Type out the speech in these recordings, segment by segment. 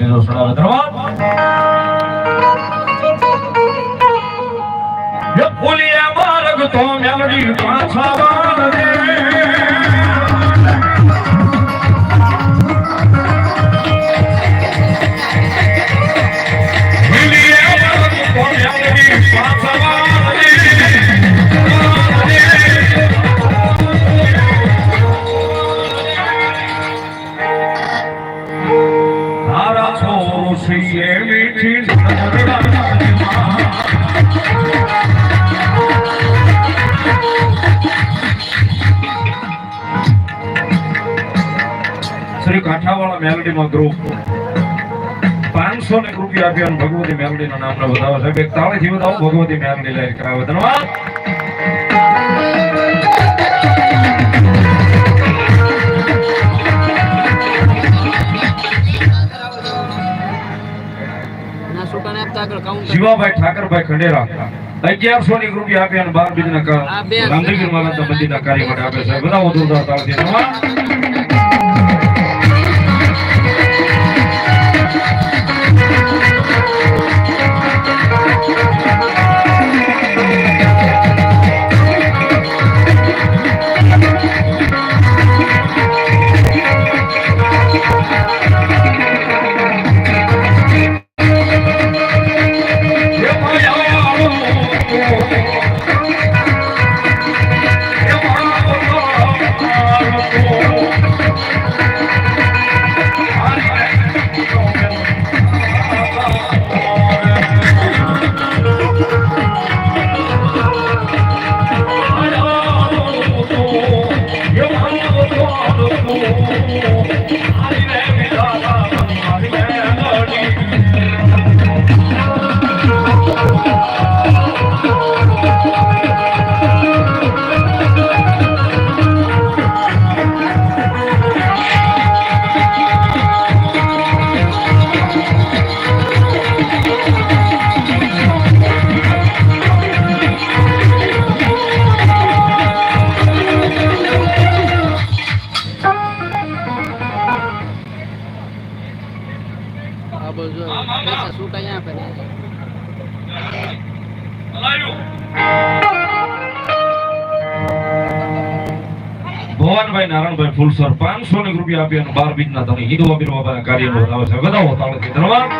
દીધો ધન્યવાદ એ ફૂલિયા માર્ગ તો મેલડી પાછા વાળે. મીઠી નજરમાં. શ્રી કાંઠાવાળા ગ્રુપ પાંચસો ને રૂપિયા આપ્યા ભગવતી મેલડી ના નામ બતાવો સાહેબ એક તાળીથી બતાવો ભગવતી મેલડી લઈ કરાવે. ધન્યવાદ. શિવાભાઈ ઠાકરભાઈ ખંડેરા. અગિયારસો ની રૂપિયા આપ્યા અને બાર બીજ કા આ મહારાજ મંદિર ના કાર્ય માટે આપે છે. બધા વધુ ઉધાર Thank you. આ બાજુ પૈસા સુકાઈ આપે ભવાનભાઈ નારાયણભાઈ ફૂલસર પાંચસો ની રૂપિયા આપી અને બાર બીજના તમે હિન્દુ બાબાના કાર્ય વધાવે છે. વધાવો તાળથી ધન્યવાદ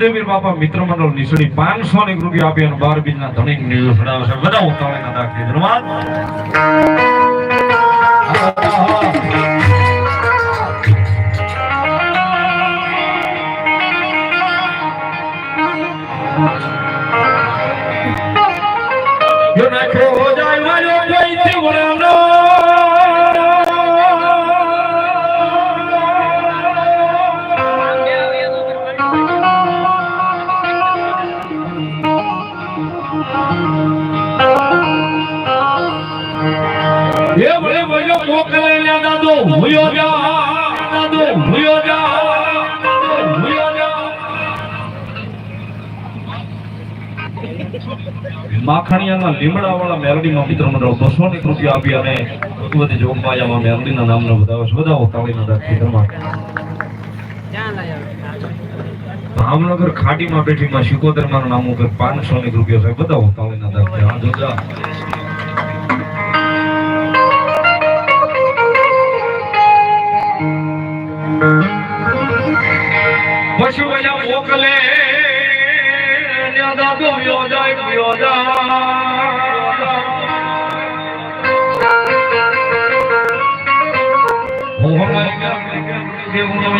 રામદેવીર બાપા મિત્ર મંડળ નિસળી પાંચસો ની રૂપિયા આપી અને બાર બીજ ના ધણી નીલો સડાવે છે. બધા ઉતાવળે ના દાખલે ધન્યવાદ. જો નાખો, હો જાય મારો કોઈ જીવણનો એ ભલે વાળા મોકલે માં દાદો, ભૂયો જા. દાદો, ભૂયો મિત્ર મંડળ બસો ની કૃતિ આપી અને ભગવતી જોગમાયામાં મેલડીના નામનો તાળીના દાખલી ધર્મા ક્યાં લાયા ભાવનગર ખાટીમાં બેઠીમાં શિકોતર મારું નામ ઉપર પાંચસો ની રૂપિયા સાહેબ બધા તાળીના દાખલી હા જોજા પશુ વયા મોકલે દાદો વ્યો જાય વ્યો જાય. દેવનો